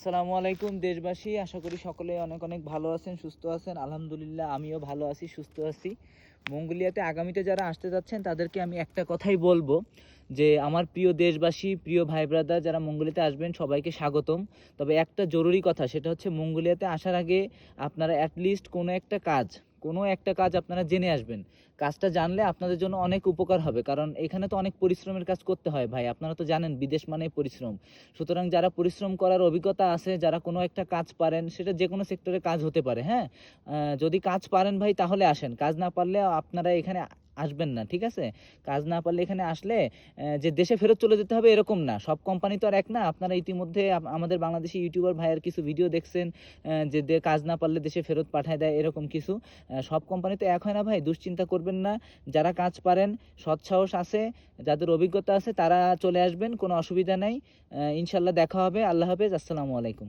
আসসালামু আলাইকুম, দেশবাসী। আশা করি সকলে অনেক অনেক ভালো আছেন, সুস্থ আছেন। আলহামদুলিল্লাহ, আমিও ভালো আছি, সুস্থ আছি। মঙ্গোলিয়াতে আগামীতে যারা আসতে যাচ্ছেন, তাদেরকে আমি একটা কথাই বলব যে, আমার প্রিয় দেশবাসী, প্রিয় ভাই ব্রাদার যারা মঙ্গোলিয়াতে আসবেন, সবাইকে স্বাগতম। তবে একটা জরুরি কথা, সেটা হচ্ছে মঙ্গোলিয়াতে আসার আগে আপনারা অ্যাটলিস্ট কোনো একটা কাজ কোনো একটা কাজ আপনারা জেনে আসবেন। কাজটা জানলে আপনাদের জন্য অনেক উপকার হবে, কারণ এখানে তো অনেক পরিশ্রমের কাজ করতে হয় ভাই, আপনারা তো জানেন বিদেশ মানে পরিশ্রম। সুতরাং যারা পরিশ্রম করার অভিজ্ঞতা আছে, যারা কোনো একটা কাজ পারেন, সেটা যে কোনো সেক্টরে কাজ হতে পারে হ্যাঁ? যদি কাজ পারেন ভাই, তাহলে আসেন। কাজ না পারলে আপনারা এখানে আসবেন না, ঠিক আছে? কাজ না পারলে এখানে আসলে যে দেশে ফেরত চলে যেতে হবে এরকম না। সব কোম্পানি তো আর এক না। আপনারা ইতিমধ্যে আমাদের বাংলাদেশি ইউটিউবার ভাইয়ের কিছু ভিডিও দেখছেন যে কাজ না পারলে দেশে ফেরত পাঠায় দেয় এরকম কিছু। সব কোম্পানি তো এক হয় না ভাই, দুশ্চিন্তা করবেন না। যারা কাজ পারেন, সৎসাহস আছে, যাদের অভিজ্ঞতা আছে তারা চলে আসবেন, কোনো অসুবিধা নাই। ইনশাল্লাহ দেখা হবে। আল্লাহ হাফেজ। আসসালামু আলাইকুম।